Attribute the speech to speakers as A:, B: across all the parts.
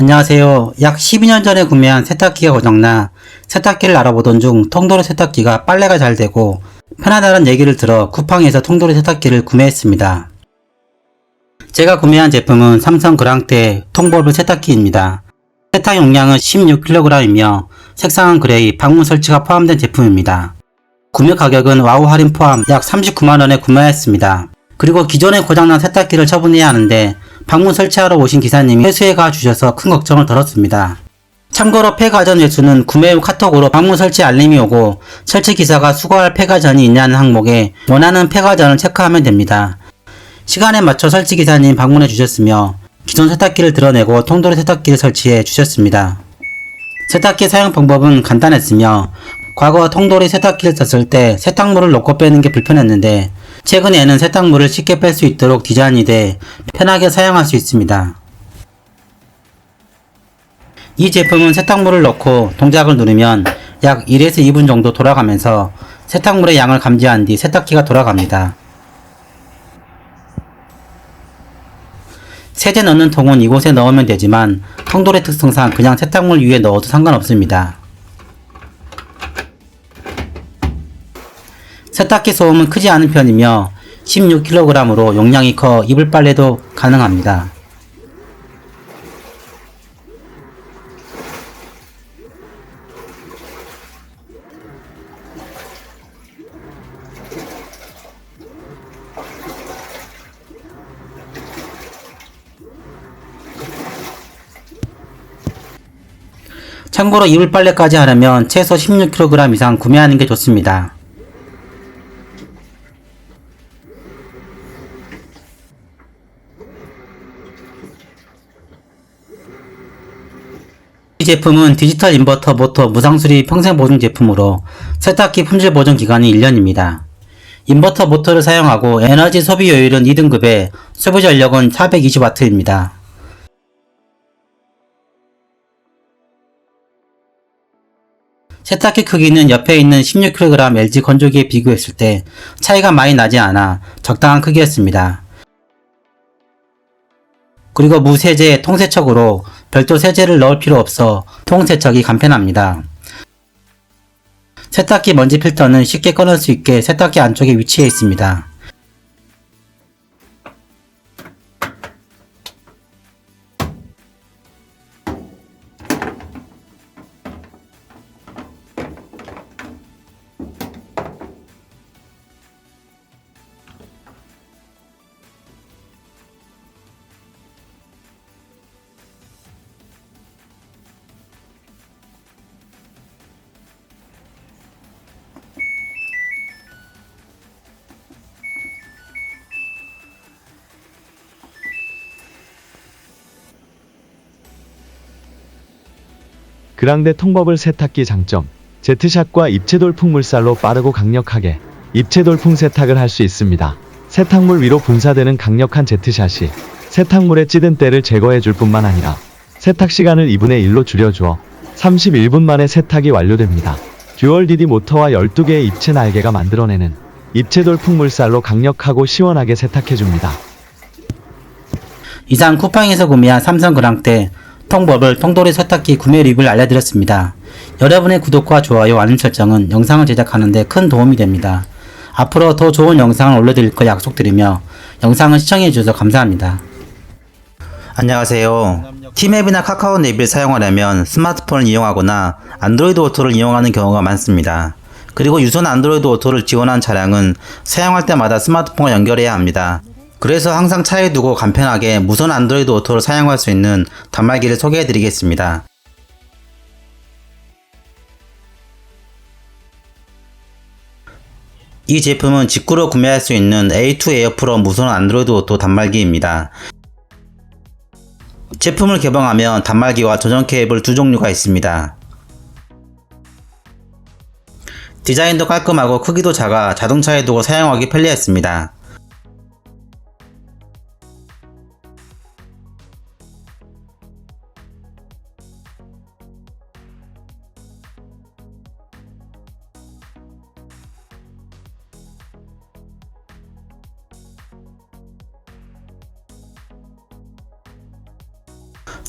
A: 안녕하세요. 약 12년 전에 구매한 세탁기가 고장나 세탁기를 알아보던 중 통도로 세탁기가 빨래가 잘 되고 편하다는 얘기를 들어 쿠팡에서 통도로 세탁기를 구매했습니다. 제가 구매한 제품은 삼성 그랑테 통볼브 세탁기입니다. 세탁 용량은 16kg이며 색상은 그레이, 방문 설치가 포함된 제품입니다. 구매 가격은 와우 할인 포함 약 39만원에 구매했습니다. 그리고 기존에 고장난 세탁기를 처분해야 하는데 방문 설치하러 오신 기사님이 회수해 가 주셔서 큰 걱정을 덜었습니다. 참고로 폐가전 회수는 구매 후 카톡으로 방문 설치 알림이 오고 설치 기사가 수거할 폐가전이 있냐는 항목에 원하는 폐가전을 체크하면 됩니다. 시간에 맞춰 설치 기사님 방문해 주셨으며 기존 세탁기를 드러내고 통도로 세탁기를 설치해 주셨습니다. 세탁기 사용 방법은 간단했으며 과거 통돌이 세탁기를 썼을 때 세탁물을 넣고 빼는 게 불편했는데 최근에는 세탁물을 쉽게 뺄 수 있도록 디자인이 돼 편하게 사용할 수 있습니다. 이 제품은 세탁물을 넣고 동작을 누르면 약 1에서 2분 정도 돌아가면서 세탁물의 양을 감지한 뒤 세탁기가 돌아갑니다. 세제 넣는 통은 이곳에 넣으면 되지만 통돌의 특성상 그냥 세탁물 위에 넣어도 상관없습니다. 세탁기 소음은 크지 않은 편이며 16kg으로 용량이 커 이불 빨래도 가능합니다. 참고로 이불 빨래까지 하려면 최소 16kg 이상 구매하는 게 좋습니다. 제품은 디지털 인버터 모터 무상수리 평생 보증 제품으로 세탁기 품질 보증 기간이 1년입니다. 인버터 모터를 사용하고 에너지 소비 효율은 2등급에 소비 전력은 420W입니다. 세탁기 크기는 옆에 있는 16kg LG 건조기에 비교했을 때 차이가 많이 나지 않아 적당한 크기였습니다. 그리고 무세제 통세척으로 별도 세제를 넣을 필요 없어 통세척이 간편합니다. 세탁기 먼지 필터는 쉽게 꺼낼 수 있게 세탁기 안쪽에 위치해 있습니다.
B: 그랑데 통버블 세탁기 장점 제트샷과 입체 돌풍 물살로 빠르고 강력하게 입체 돌풍 세탁을 할 수 있습니다. 세탁물 위로 분사되는 강력한 제트샷이 세탁물의 찌든 때를 제거해 줄 뿐만 아니라 세탁 시간을 2분의 1로 줄여주어 31분 만에 세탁이 완료됩니다. 듀얼 DD 모터와 12개의 입체 날개가 만들어내는 입체 돌풍 물살로 강력하고 시원하게 세탁해줍니다.
A: 이상 쿠팡에서 구매한 삼성 그랑테 통버블 통돌이 세탁기 구매 리뷰를 알려드렸습니다. 여러분의 구독과 좋아요, 알림 설정은 영상을 제작하는데 큰 도움이 됩니다. 앞으로 더 좋은 영상을 올려드릴 거 약속드리며 영상을 시청해주셔서 감사합니다. 안녕하세요. 티맵이나 카카오 내비를 사용하려면 스마트폰을 이용하거나 안드로이드 오토를 이용하는 경우가 많습니다. 그리고 유선 안드로이드 오토를 지원한 차량은 사용할 때마다 스마트폰과 연결해야 합니다. 그래서 항상 차에 두고 간편하게 무선 안드로이드 오토를 사용할 수 있는 단말기를 소개해 드리겠습니다. 이 제품은 직구로 구매할 수 있는 A2 에어 프로 무선 안드로이드 오토 단말기입니다. 제품을 개봉하면 단말기와 저전 케이블 두 종류가 있습니다. 디자인도 깔끔하고 크기도 작아 자동차에 두고 사용하기 편리했습니다.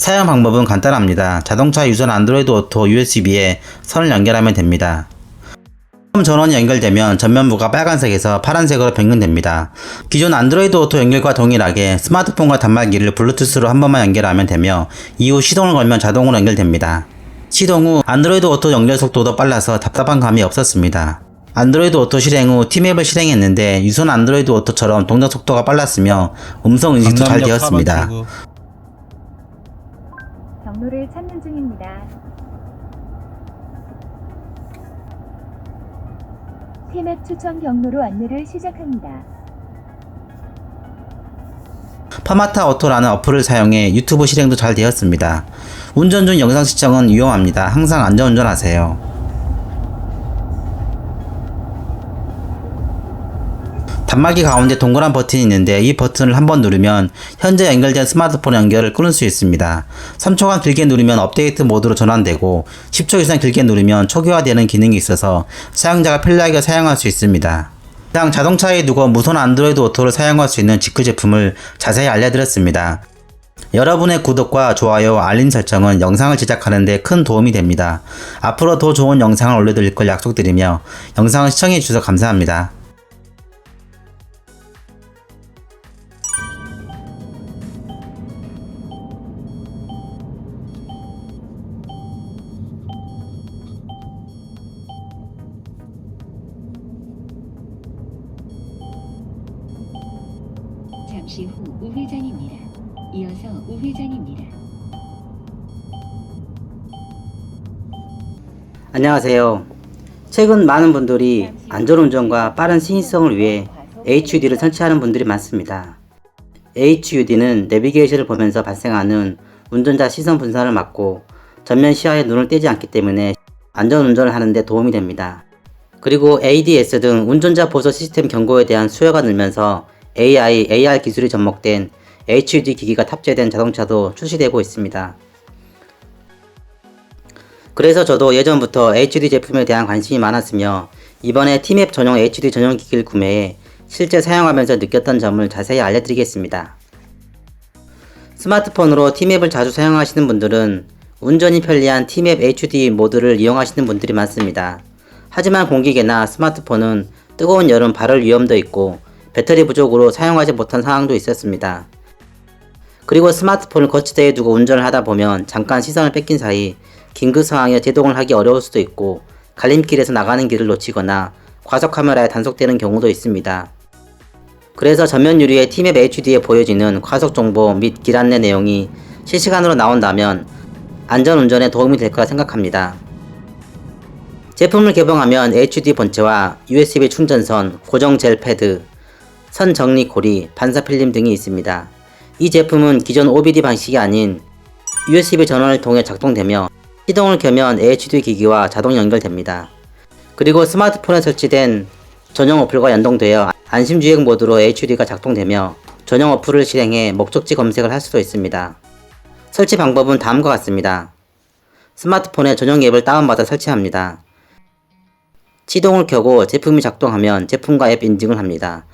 A: 사용 방법은 간단합니다. 자동차 유선 안드로이드 오토 USB에 선을 연결하면 됩니다. 처음 전원이 연결되면 전면부가 빨간색에서 파란색으로 변경됩니다. 기존 안드로이드 오토 연결과 동일하게 스마트폰과 단말기를 블루투스로 한 번만 연결하면 되며 이후 시동을 걸면 자동으로 연결됩니다. 시동 후 안드로이드 오토 연결 속도도 빨라서 답답한 감이 없었습니다. 안드로이드 오토 실행 후 티맵을 실행했는데 유선 안드로이드 오토처럼 동작 속도가 빨랐으며 음성 인식도 잘 되었습니다.
C: 경로를 찾는 중입니다. 티맵 추천 경로로 안내를 시작합니다.
A: 파마타 오토라는 어플을 사용해 유튜브 실행도 잘 되었습니다. 운전 중 영상 시청은 위험합니다. 항상 안전운전하세요. 단말기 가운데 동그란 버튼이 있는데 이 버튼을 한번 누르면 현재 연결된 스마트폰 연결을 끊을 수 있습니다. 3초간 길게 누르면 업데이트 모드로 전환되고 10초 이상 길게 누르면 초기화되는 기능이 있어서 사용자가 편리하게 사용할 수 있습니다. 이상 자동차에 두고 무선 안드로이드 오토를 사용할 수 있는 직구 제품을 자세히 알려드렸습니다. 여러분의 구독과 좋아요, 알림 설정은 영상을 제작하는 데 큰 도움이 됩니다. 앞으로 더 좋은 영상을 올려드릴 걸 약속드리며 영상을 시청해주셔서 감사합니다.
D: 잠시 후 우회전입니다. 이어서 우회전입니다.
A: 안녕하세요. 최근 많은 분들이 안전운전과 빠른 신의성을 위해 HUD를 설치하는 분들이 많습니다. HUD는 내비게이션을 보면서 발생하는 운전자 시선 분산을 막고 전면 시야에 눈을 떼지 않기 때문에 안전운전을 하는데 도움이 됩니다. 그리고 ADS 등 운전자 보조 시스템 경고에 대한 수요가 늘면서 AI, AR 기술이 접목된 HUD 기기가 탑재된 자동차도 출시되고 있습니다. 그래서 저도 예전부터 HUD 제품에 대한 관심이 많았으며 이번에 티맵 전용 HUD 전용 기기를 구매해 실제 사용하면서 느꼈던 점을 자세히 알려드리겠습니다. 스마트폰으로 티맵을 자주 사용하시는 분들은 운전이 편리한 티맵 HUD 모드를 이용하시는 분들이 많습니다. 하지만 공기계나 스마트폰은 뜨거운 여름 발열 위험도 있고 배터리 부족으로 사용하지 못한 상황도 있었습니다. 그리고 스마트폰을 거치대에 두고 운전을 하다 보면 잠깐 시선을 뺏긴 사이 긴급 상황에 제동을 하기 어려울 수도 있고 갈림길에서 나가는 길을 놓치거나 과속 카메라에 단속되는 경우도 있습니다. 그래서 전면 유리의 티맵 HD에 보여지는 과속 정보 및 길 안내 내용이 실시간으로 나온다면 안전 운전에 도움이 될 거라 생각합니다. 제품을 개봉하면 HD 본체와 USB 충전선, 고정 젤 패드, 선 정리 고리, 반사 필름 등이 있습니다. 이 제품은 기존 OBD 방식이 아닌 USB 전원을 통해 작동되며 시동을 켜면 HD 기기와 자동 연결됩니다. 그리고 스마트폰에 설치된 전용 어플과 연동되어 안심주행 모드로 HD가 작동되며 전용 어플을 실행해 목적지 검색을 할 수도 있습니다. 설치 방법은 다음과 같습니다. 스마트폰에 전용 앱을 다운받아 설치합니다. 시동을 켜고 제품이 작동하면 제품과 앱 인증을 합니다.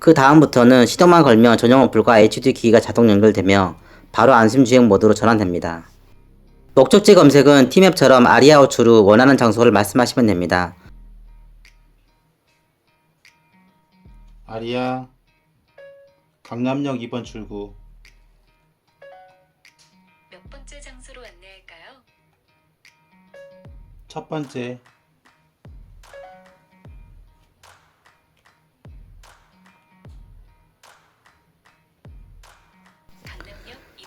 A: 그 다음부터는 시동만 걸면 전용 어플과 HD 기기가 자동 연결되며 바로 안심주행 모드로 전환됩니다. 목적지 검색은 티맵처럼 아리아우추로 원하는 장소를 말씀하시면 됩니다.
E: 아리야 강남역 2번 출구
D: 몇 번째 장소로 안내할까요?
E: 첫 번째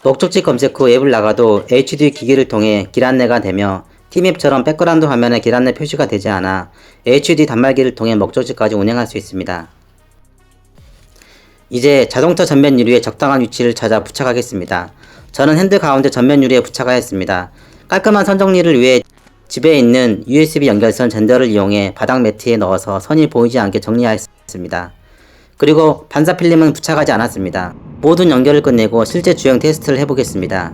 A: 목적지 검색 후 앱을 나가도 HD 기기를 통해 길 안내가 되며 티맵처럼 백그라운드 화면에 길 안내 표시가 되지 않아 HD 단말기를 통해 목적지까지 운행할 수 있습니다. 이제 자동차 전면 유리의 적당한 위치를 찾아 부착하겠습니다. 저는 핸들 가운데 전면 유리에 부착하였습니다. 깔끔한 선 정리를 위해 집에 있는 USB 연결선 젠더를 이용해 바닥 매트에 넣어서 선이 보이지 않게 정리하였습니다. 그리고 반사 필름은 부착하지 않았습니다. 모든 연결을 끝내고 실제 주행 테스트를 해보겠습니다.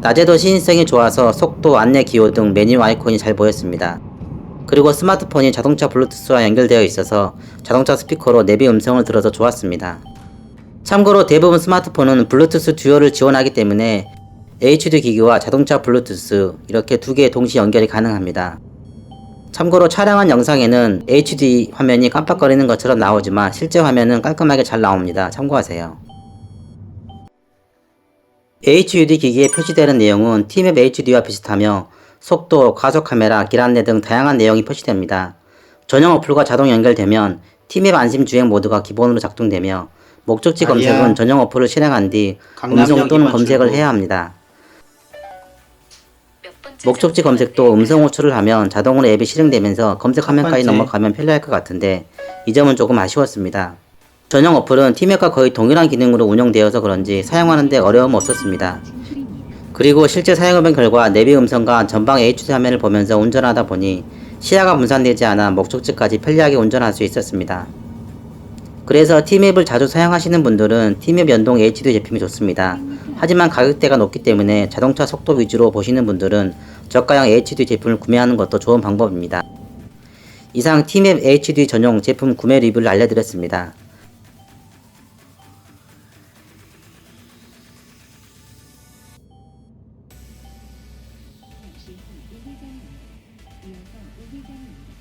A: 낮에도 시인성이 좋아서 속도, 안내 기호 등 메뉴 아이콘이 잘 보였습니다. 그리고 스마트폰이 자동차 블루투스와 연결되어 있어서 자동차 스피커로 내비 음성을 들어서 좋았습니다. 참고로 대부분 스마트폰은 블루투스 듀얼을 지원하기 때문에 HD 기기와 자동차 블루투스 이렇게 두개 동시 연결이 가능합니다. 참고로 촬영한 영상에는 HD 화면이 깜빡거리는 것처럼 나오지만 실제 화면은 깔끔하게 잘 나옵니다. 참고하세요. HUD 기기에 표시되는 내용은 티맵 HD와 비슷하며 속도, 가속 카메라, 길 안내 등 다양한 내용이 표시됩니다. 전용 어플과 자동 연결되면 티맵 안심 주행 모드가 기본으로 작동되며 목적지
E: 아니야.
A: 검색은 전용 어플을 실행한 뒤 음성 또는 검색을. 해야 합니다. 목적지 검색도
D: 안내할까요?
A: 음성 호출을 하면 자동으로 앱이 실행되면서 검색 화면까지. 넘어가면 편리할 것 같은데 이 점은 조금 아쉬웠습니다. 전용 어플은 티맵과 거의 동일한 기능으로 운영되어서 그런지 사용하는데 어려움
D: 없었습니다.
A: 그리고 실제 사용해본 결과 내비 음성과 전방 HD 화면을 보면서 운전하다 보니 시야가 분산되지 않아 목적지까지 편리하게 운전할 수 있었습니다. 그래서 티맵을 자주 사용하시는 분들은 티맵 연동 HD 제품이 좋습니다. 하지만 가격대가 높기 때문에 자동차 속도 위주로 보시는 분들은 저가형 HD 제품을 구매하는 것도 좋은 방법입니다. 이상 티맵 HD 전용 제품 구매 리뷰를 알려드렸습니다.
D: 잠시 후 우회전입니다. 이어서 우회전입니다.